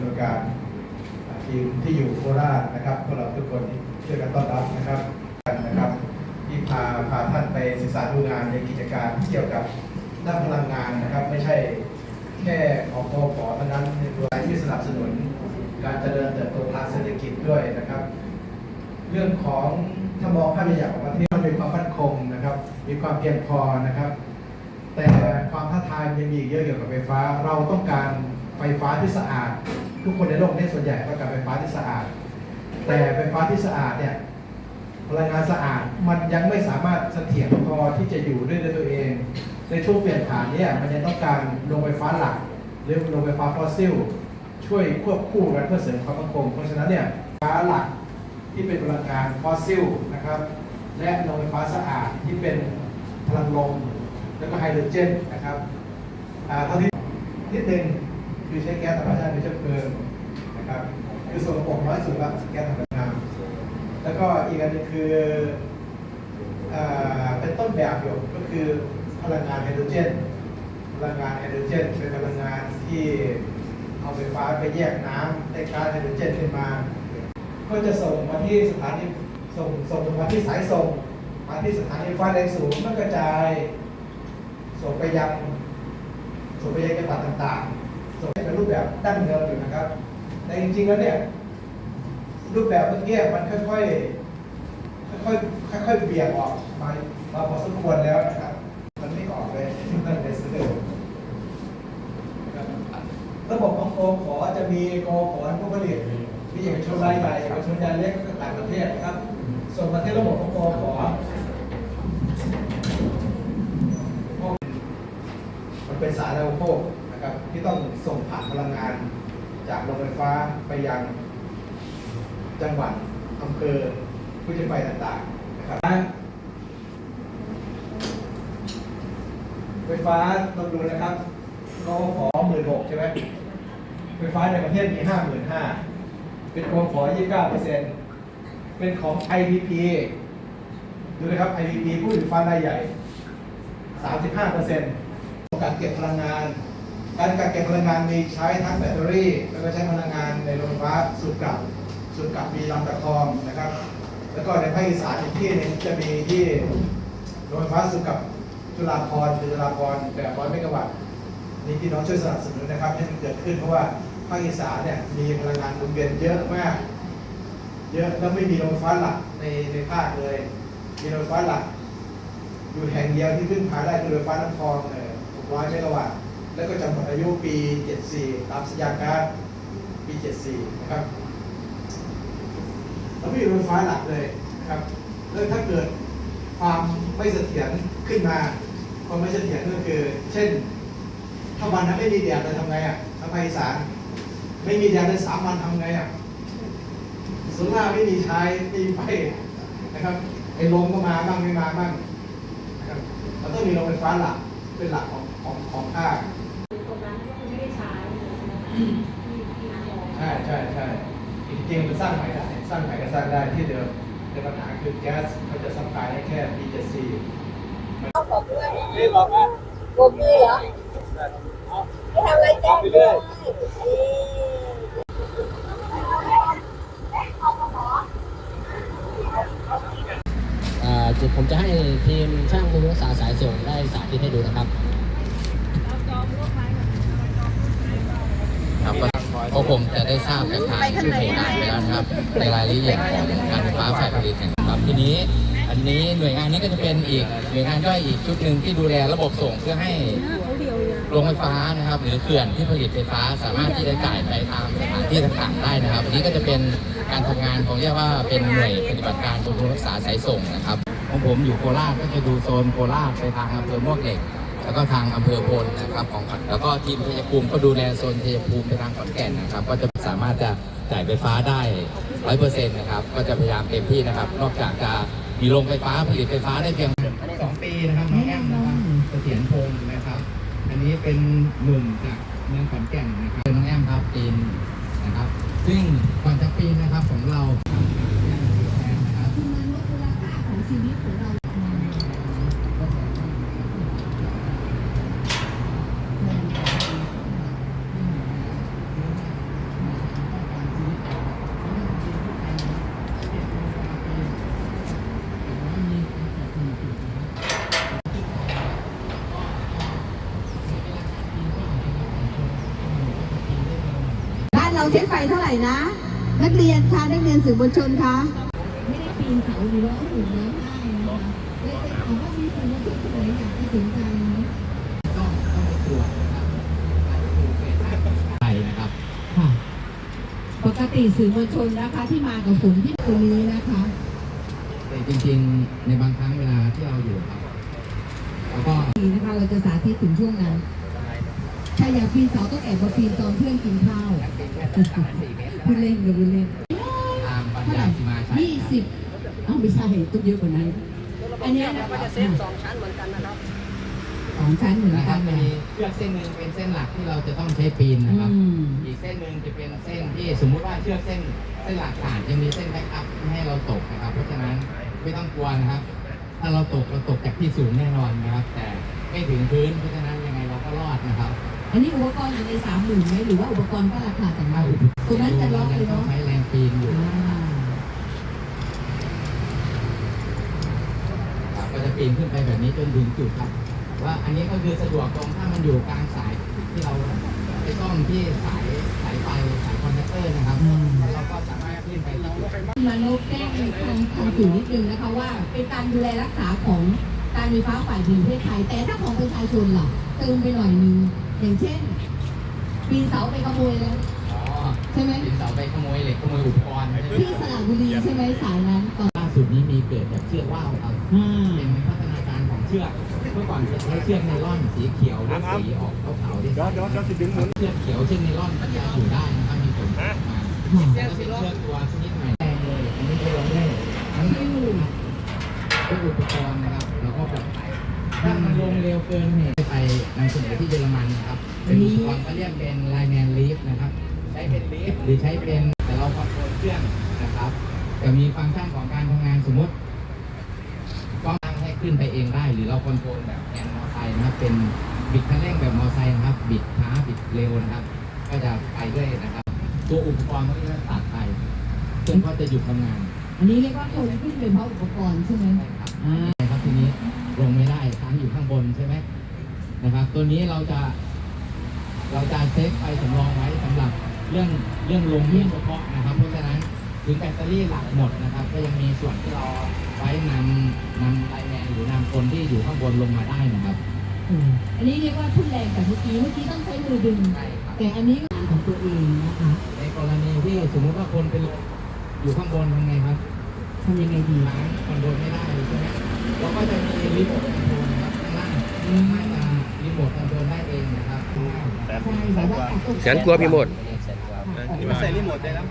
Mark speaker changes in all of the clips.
Speaker 1: ำนการทีมที่อยู่โคราชนะครับพวกเราทุกคนที่ช่วยกันต้อนรับนะครับกันนะครับที่พาพาท่านไปศึกษาดูงานในกิจการที่เกี่ยวกับด้านพลังงานนะครับ ไม่ใช่แค่ของกฟเท่านั้นในตัวที่สนับสนุน การเจริญเติบโตทางเศรษฐกิจด้วยนะครับ เรื่องของถ้ามองภาพใหญ่ของประเทศมันมีความมั่นคงนะครับ มีความเพียงพอนะครับ แต่ความท้าทายยังมีอีกเยอะเกี่ยวกับไฟฟ้า เราต้องการไฟฟ้าที่สะอาด ทุกคนในโลกนี้ส่วนใหญ่ต้องการไฟฟ้าที่สะอาด แต่ไฟฟ้าที่สะอาดเนี่ยพลังงานสะอาดมันยังไม่สามารถเสถียรพอที่จะอยู่ด้วยตัวเอง ในช่วงเปลี่ยนผ่านเนี่ยมันยังต้องการโรงไฟฟ้าหลัก หรือโรงไฟฟ้าฟอสซิล ช่วยควบคู่กันเพื่อเสริมความมั่นคงเพราะฉะนั้นเนี่ยไฟฟ้าหลักที่เป็นพลังงานฟอสซิลนะครับและโรงไฟฟ้าสะอาดที่เป็นพลังลมแล้วก็ไฮโดรเจนนะครับเท่าที่นิดนึง คือใช้แก๊สธรรมชาติเป็นเชื้อเพลิงนะครับคือส่วนประกอบน้อยสุดละแก๊สธรรมชาติแล้วก็อีกอันหนึงคือเป็นต้นแบบอยู่ก็คือพลังงานไฮโดรเจนพลังงานไฮโดรเจนเป็นพลังงานที่เอาไฟฟ้าไปแยกน้ำได้ก๊าซไฮโดรเจนขึ้นมา ก็จะส่งมาที่สถานีส่งส่งมาที่สายส่งมาที่สถานีฟ้าแรงสูงแล้วกระจาย ส่งไปยังส่งไปยังจังหวัดต่างๆ ส่งให้เป็นรูปแบบดั้งเดิมอยู่นะครับ แต่จริงๆแล้วเนี่ยรูปแบบเมื่อกี้มันค่อยๆค่อยๆค่อยๆเบี่ยงออกมามาพอสมควรแล้วนะครับ มันไม่ออกเลยตั้งแต่ซื้อนะครับระบบของโกขอจะมีโกขอผู้ผลิตมีเอกชนรายใหญ่เอกชนรายเล็กต่างประเทศนะครับ ส่งมาที่ระบบของโกขอมันเป็นสารอุปโภค นะครับที่ต้องส่งผ่านพลังงาน จากโรงไฟฟ้าไปยังจังหวัดอำเภอผู้ใช้ไฟต่างๆนะครับไฟฟ้าต้องดูนะครับก็ขอหมื่นหกใช่ไหมไฟฟ้าในประเทศมีห้าหมื่นห้าเป็นกองขอยี่สิบเก้าเปอร์เซ็นต์เป็นของ IPP ดูนะครับ IPP ผู้ผลิตไฟรายใหญ่ 35เปอร์เซ็นต์การเก็บพลังงาน การกักเก็บพลังงานมีใช้ทั้งแบตเตอรี่ แล้วก็ใช้พลังงานในโรงไฟฟ้าสูบกลับสูบกลับมีลำตะคองนะครับ แล้วก็ในภาคอีสานอีกที่นึงจะมีที่โรงไฟฟ้าสูบกลับจุฬาภรณ์จุฬาภรณ์แบบร้อยเมกะวัตต์นี่พี่น้องช่วยสนับสนุนนะครับให้มันเกิดขึ้นเพราะว่าภาคอีสานเนี่ยมีพลังงานหมุนเวียนเยอะมาก เยอะแล้วไม่มีโรงไฟฟ้าหลักในในภาคเลย มีโรงไฟฟ้าหลัก อยู่แห่งเดียวที่พึ่งพาได้คือโรงไฟฟ้าน้ำพองเอ่อ600เมกะวัตต์ แล้วก็จะหมดอายุปี 74 ตามสัญญาการปี 74 นะครับเราไม่มีรงไฟฟ้าหลักเลยนะครับแล้วถ้าเกิดความไม่เสถียรขึ้นมาความไม่เสถียรก็คือ เช่น ถ้าวันนั้นไม่มีแดดเราทำไงอะทางภาคอีสานไม่มีแดดเลยสามวันทำไงอะส่วนมาไม่มีใช้ไม่มีไฟนะครับไอ้ลมก็มาบ้างไม่มาบ้างนะครับเราต้องมีโรงไฟฟ้าหลักเป็นหลักของของของภาค
Speaker 2: ตรงนั้นก็คือไม่ได้ใช้ที่ที่น้ำมอง
Speaker 1: ใช่ใช่ใช่จริงๆมันสร้างใหม่ได้สร้างใหม่ก็สร้างได้ที่เดิมแต่ปัญหาคือแก๊สเขาจะซัพพลายได้แค่ปีเจ็ดสี่
Speaker 3: เอาบอกด้วย
Speaker 4: นี่บอกว่า
Speaker 3: โกมือเหรอไม่ทำอะไรแจ้งด้วยนี่
Speaker 5: อ่าจุดผมจะให้ทีมช่างมือรักษาสายส่งได้สาธิตให้ดูนะครับ ครับก็พวกผมจะได้ทราบจากทางผู้บริหารไปแล้วนะครับ ในรายละเอียดของการไฟฟ้าฝ่ายผลิตนะครับทีนี้ อันนี้หน่วยงานนี้ก็จะเป็นอีกหน่วยงานย่อยอีกชุดหนึ่งที่ดูแลระบบส่งเพื่อให้โรงไฟฟ้านะครับ หรือเขื่อนที่ผลิตไฟฟ้าสามารถที่จะจ่ายไปตามสถานที่ต่างๆได้นะครับอันนี้ก็จะเป็นการทำงานของเรียกว่าเป็นหน่วยปฏิบัติการบำรุงรักษาสายส่งนะครับของผมอยู่โคราชก็จะดูโซนโคราชไปทางอำเภอมวกเหล็ก แล้วก็ทางอำเภอพลนะครับของขอนแล้วก็ทีมเทยภูมิก็ดูแลโซนเทยภูมิไปทางขอนแก่นนะครับ ก็จะสามารถจะจ่ายไฟฟ้าได้ร้อยเปอร์เซ็นต์นะครับก็จะพยายามเต็มที่นะครับ นอกจากจะมีโรงไฟฟ้าผลิตไฟฟ้าได้เพียงสองปีนะครับน้องแอมนะครับเสถียรพงศ์นะครับ อันนี้เป็นหนุ่มจากเมืองขอนแก่นนะครับเป็นน้องแอมครับปีนนะครับ ซึ่งก่อนจะปีนนะครับของเรานะครับ
Speaker 2: มันลดมูลค่าของชีวิตของเรา
Speaker 1: ค
Speaker 6: เราใช้ไฟเท่าไหร่นะ นักเรียนคะนักเรียนสื่อมวลชนคะ
Speaker 2: ไม่ได้ปีนเขาหรือว่าหุ่นน้ำได้นะคะเลยจะถามว่ามีสื่อมวลชนคนไหนอยากไปสนใจไหม
Speaker 5: ต้องต้องไปตรวจนะครับดูเป็นไปนะครับ
Speaker 2: ปกติสื่อมวลชนนะคะที่มากับผมที่ตรงนี้นะคะ
Speaker 5: แต่จริงๆในบางครั้งเวลาที่เราอยู่ครับแล้วก็
Speaker 2: นี่นะคะเราจะสาธิตถึงช่วงนั้น ถ้าอยากปีนเสาต้องแอบมาปีนตอนเพื่อนกินข้าวพูดเล่นกับพูดเล่น
Speaker 5: ตามปัญ
Speaker 2: เท่าไห
Speaker 5: ญา
Speaker 2: ร่
Speaker 5: สิมาใช้
Speaker 2: ยี่สิบเอ้าไม่ใช่ต้องเยอะกว่านั้น อันเนี้ยนะคะ
Speaker 7: สองชั้นเหมือนกันนะครับ
Speaker 2: สองชั้นเหมือน
Speaker 5: นะค
Speaker 2: กั
Speaker 5: รับ
Speaker 2: น
Speaker 5: จะ
Speaker 2: นะ
Speaker 5: มีเชือกเส้นหนึ่งเป็นเส้นหลักที่เราจะต้องใช้ปีนนะครับ
Speaker 2: อืม
Speaker 5: อีกเส้นหนึ่งจะเป็นเส้นที่สมมุติว่าเชือกเส้นเส้นหลักขาดจะมีเส้นแบ็กอัพไม่ให้เราตกนะครับ เพราะฉะนั้นไม่ต้องกลัวนะครับ ถ้าเราตกเราตกจากที่สูงแน่นอนนะครับ แต่ไม่ถึงพื้นเพราะฉะนั้นยังไงเราก็รอดนะครับ
Speaker 2: อันนี้อุปกรณ์อยู่ในสามหมื่นไหมหรือว่าอุปกรณ์ก็ราคาต่างกันตัวนั้นจะล็อกเลย
Speaker 5: ต้อ
Speaker 2: เนาะ
Speaker 5: งใช้แรงปีนอยู่
Speaker 2: อ่า
Speaker 5: ครับก็จะปีนขึ้นไปแบบนี้จนถึงจุดครับ ว่าอันนี้ก็คือสะดวกตรงถ้ามันอยู่กลางสายที่เราไปซ่อมที่สายสายไฟสายคอนแทคเตอร์นะครับเราก็สามารถขึ้นไปที่จุด
Speaker 2: มานพแจ้งทางทางสื่อนิดนึงนะคะว่าเป็นการดูแลรักษาของการไฟฟ้าฝ่ายผลิตประเทศไทย แต่ถ้าของประชาชนล่ะเติมไปหน่อยนึง อย่างเช่นปีนเสาไปขโมยแล้ว
Speaker 5: อ๋อ
Speaker 2: ใช่ไหม
Speaker 5: ปีนเสาไปขโมยเหล็กขโมยอุปกรณ์ไม่ได้
Speaker 2: ที่สระบุรีใช่ไหมสายนั้นก่อน
Speaker 5: ล่าสุดนี้มีเกิดจากเชือกว่าวครับ
Speaker 2: อ่า
Speaker 5: เป็นพัฒนาการของเชือกเมื่อก่อนจะใช้เชือกไนล่อนสีเขียวหรือสีออกขาวๆที่
Speaker 7: เดี๋ยวเดี๋ยวเดี๋ยวสิดึงหมุน
Speaker 5: เชือกเขียวเช่นไนล่อนก็จะอยู่ได้นะครับมีผลมาแล้วเป็นเชือกตัวชนิดใหม่แรงเลยอันนี้จะลงได้ทั้งไม่หมุนเป็นอุปกรณ์นะครับแล้วก็แบบถ้ามันลงเร็วเกินเหตุ ไปนำเสนอที่เยอรมันนะครับ เป็นอุปกรณ์เขาเรียกเป็นไลแมนลีฟนะครับ ใช้เป็นลีฟหรือใช้เป็นแต่เราคอนโทรลเครื่องนะครับจะมีฟังก์ชันของการทำงานสมมติก็ตั้งให้ขึ้นไปเองได้ หรือเราคอนโทรลแบบแอนมอไซค์นะครับ เป็นบิดคันเร่งแบบมอไซค์นะครับ บิดช้าบิดเร็วนะครับ ก็จะไปด้วยนะครับ ตัวอุปกรณ์ก็จะตัดไปเครื่องก็จะหยุดทำงาน
Speaker 2: อันนี้เรียกว่าคนขึ้นไปเพราะอุปกรณ์ใช่ไหม
Speaker 5: ใช่ครับอ่าครับทีนี้ลงไม่ได้ค้างอยู่ข้างบนใช่ไหม นะครับ ตัวนี้เราจะเราจะเซฟไฟสำรองไว้สำหรับเรื่องเรื่องลงเรื่องเฉพาะนะครับ เพราะฉะนั้นถึงแบตเตอรี่หลักหมดนะครับ ก็ยังมีส่วนที่เราไว้นำนำไลน์แมนหรือนำคนที่อยู่ข้างบนลงมาได้นะครับ
Speaker 2: อืมอันนี้เรียกว่าทุนแรงแต่เมื่อกี้เมื่อกี้ต้องใช้มือดึง
Speaker 5: ใช่ครับ
Speaker 2: แต่อันนี้งานของตัวเองนะคะ
Speaker 5: ในกรณีที่สมมุติว่าคนเป็นอยู่ข้างบนทำไงครับ
Speaker 2: ทำยังไงดี
Speaker 5: ล้างคอนโทรลไม่ได้ใช่ไหมเราก็จะมีรีโมทคอนโทรลนะครับข้างล่างข้างล่าง จะรีโมทคอนโทรลได้เองนะครับข้างล่าง
Speaker 7: แสน
Speaker 2: ใช่แบบว่าตัดตก
Speaker 8: แสนกว่าพี่หมด
Speaker 7: นี่มันใส่รีโมทได้แล้ว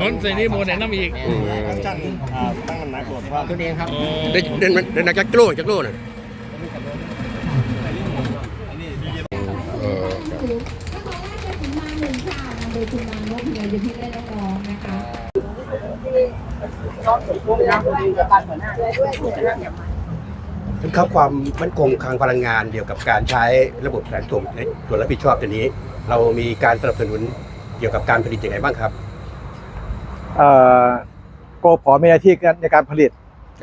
Speaker 9: นนท์ใส่นี่โมไหนน้ำอีก
Speaker 8: อืม
Speaker 7: ช่างอ่าตั้งน้ำหนักโหลดว่า
Speaker 5: ตัวเองครับ
Speaker 8: ได้ได้ได้ได้นักจักรโลจักรโลน่ะเออครับ
Speaker 2: ถ้าขอแรกจะถึงมาหนึ่งค่ะนำโดยคุณมานพเพียรจะพิได้น้องๆนะคะ
Speaker 8: ครับความมั่นคงทางพลังงานเกี่ยวกับการใช้ระบบแผนส่งในส่วนรับผิดชอบตัวนี้ เรามีการสนับสนุนเกี่ยวกับการผลิตอยังไงบ้างครับ
Speaker 1: โกพอมีหน้าที่ในการผลิต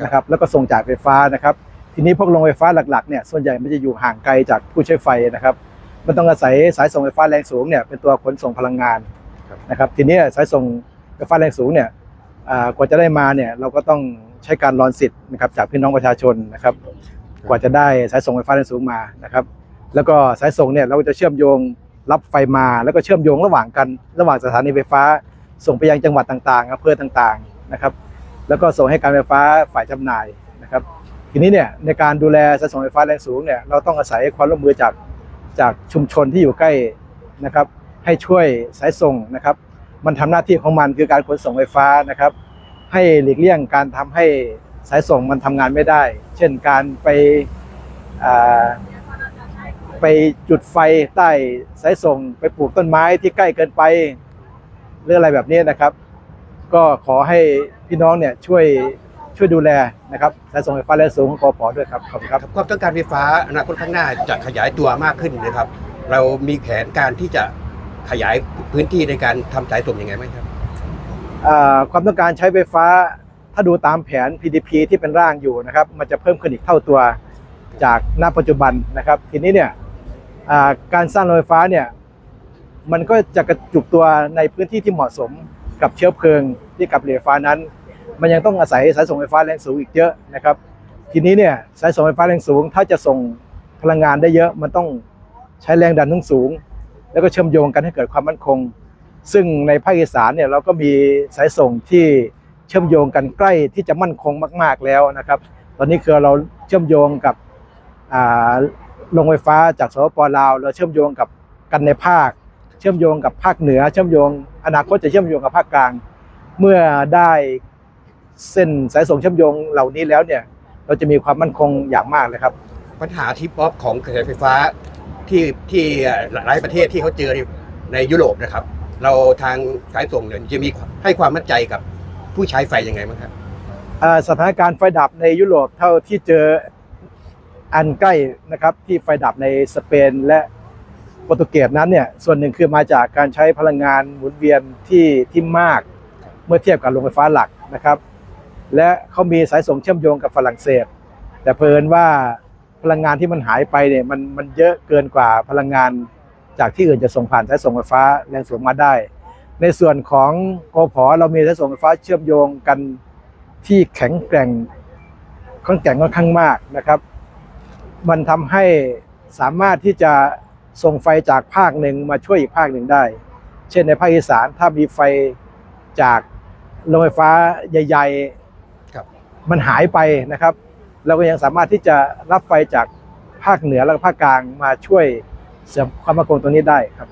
Speaker 1: นะครับแล้วก็ส่งจ่ายไฟฟ้านะครับ ทีนี้พวกโรงไฟฟ้าหลักๆเนี่ยส่วนใหญ่มันจะอยู่ห่างไกลจากผู้ใช้ไฟนะครับ มันต้องอาศัยสายส่งไฟฟ้าแรงสูงเนี่ยเป็นตัวขนส่งพลังงานนะครับ ทีนี้สายส่งไฟฟ้าแรงสูงเนี่ยกว่าจะได้มาเนี่ยเราก็ต้อง ใช้การรอนสิทธิ์นะครับจากพี่น้องประชาชนนะครับ กว่าจะได้สายส่งไฟฟ้าแรงสูงมานะครับ แล้วก็สายส่งเนี่ยเราก็จะเชื่อมโยงรับไฟมา แล้วก็เชื่อมโยงระหว่างกันระหว่างสถานีไฟฟ้า ส่งไปยังจังหวัดต่างๆอำเภอต่างๆนะครับ แล้วก็ส่งให้การไฟฟ้าฝ่ายจำหน่ายนะครับ ทีนี้เนี่ยในการดูแลสายส่งไฟฟ้าแรงสูงเนี่ยเราต้องอาศัยความร่วมมือจากจากชุมชนที่อยู่ใกล้นะครับ ให้ช่วยสายส่งนะครับ มันทำหน้าที่ของมันคือการขนส่งไฟฟ้านะครับ ให้หลีกเลี่ยงการทำให้สายส่งมันทำงานไม่ได้ เช่นการไปไปจุดไฟใต้สายส่ง ไปปลูกต้นไม้ที่ใกล้เกินไปหรืออะไรแบบนี้นะครับ ก็ขอให้พี่น้องเนี่ยช่วยช่วยดูแลนะครับสายส่งไฟฟ้าแรงสูงของกอพอด้วยครับขอบคุณครับ
Speaker 8: ความต้องการไฟฟ้าอนาคตข้างหน้าจะขยายตัวมากขึ้นนะครับ เรามีแผนการที่จะขยายพื้นที่ในการทำสายส่งยังไงไหมครับ
Speaker 1: ความต้องการใช้ไฟฟ้า ถ้าดูตามแผน PDP ที่เป็นร่างอยู่นะครับ มันจะเพิ่มขึ้นอีกเท่าตัวจากณปัจจุบันนะครับ ทีนี้เนี่ยการสร้างโรงไฟฟ้าเนี่ยมันก็จะกระจุกตัวในพื้นที่ที่เหมาะสมกับเชื้อเพลิงที่กับเหลือไฟฟ้านั้น มันยังต้องอาศัยสายส่งไฟฟ้าแรงสูงอีกเยอะนะครับ ทีนี้เนี่ยสายส่งไฟฟ้าแรงสูง ถ้าจะส่งพลังงานได้เยอะมันต้องใช้แรงดันทั้งสูง แล้วก็เชื่อมโยงกันให้เกิดความมั่นคง ซึ่งในภาคอีสานเนี่ยเราก็มีสายส่งที่เชื่อมโยงกันใกล้ที่จะมั่นคงมาก ๆแล้วนะครับ ตอนนี้คือเราเชื่อมโยงกับโรงไฟฟ้าจากสปปลาว เราเชื่อมโยงกับกันในภาค เชื่อมโยงกับภาคเหนือ เชื่อมโยงอนาคตจะเชื่อมโยงกับภาคกลาง เมื่อได้เส้นสายส่งเชื่อมโยงเหล่านี้แล้วเนี่ยเราจะมีความมั่นคงอย่างมากเลยครับ
Speaker 8: ปัญหาทิปออฟของกระแสไฟฟ้าที่ที่หลายประเทศที่เขาเจอในยุโรปนะครับ เราทางสายส่งเนี่ยจะมีให้ความมั่นใจกับผู้ใช้ไฟยังไงบ้างครับ
Speaker 1: อ่าสถานการณ์ไฟดับในยุโรปเท่าที่เจออันใกล้นะครับที่ไฟดับในสเปนและโปรตุเกสนั้นเนี่ยส่วนหนึ่งคือมาจากการใช้พลังงานหมุนเวียนที่ที่มากเมื่อเทียบกับโรงไฟฟ้าหลักนะครับ และเขามีสายส่งเชื่อมโยงกับฝรั่งเศส แต่เพลินว่าพลังงานที่มันหายไปเนี่ยมันมันเยอะเกินกว่าพลังงาน จากที่อื่นจะส่งผ่านสายส่งไฟฟ้าแรงสูงมาได้ ในส่วนของกพเรามีสายส่งไฟฟ้าเชื่อมโยงกันที่แข็งแกร่งค่อนแกร่งค่อนข้างมากนะครับ มันทำให้สามารถที่จะส่งไฟจากภาคหนึ่งมาช่วยอีกภาคหนึ่งได้ เช่นในภาคอีสานถ้ามีไฟจากโรงไฟฟ้าใหญ่
Speaker 8: ครับ
Speaker 1: ๆมันหายไปนะครับ เราก็ยังสามารถที่จะรับไฟจากภาคเหนือและภาคกลางมาช่วย เสริมความมั่นคงตรงนี้ได้ครับ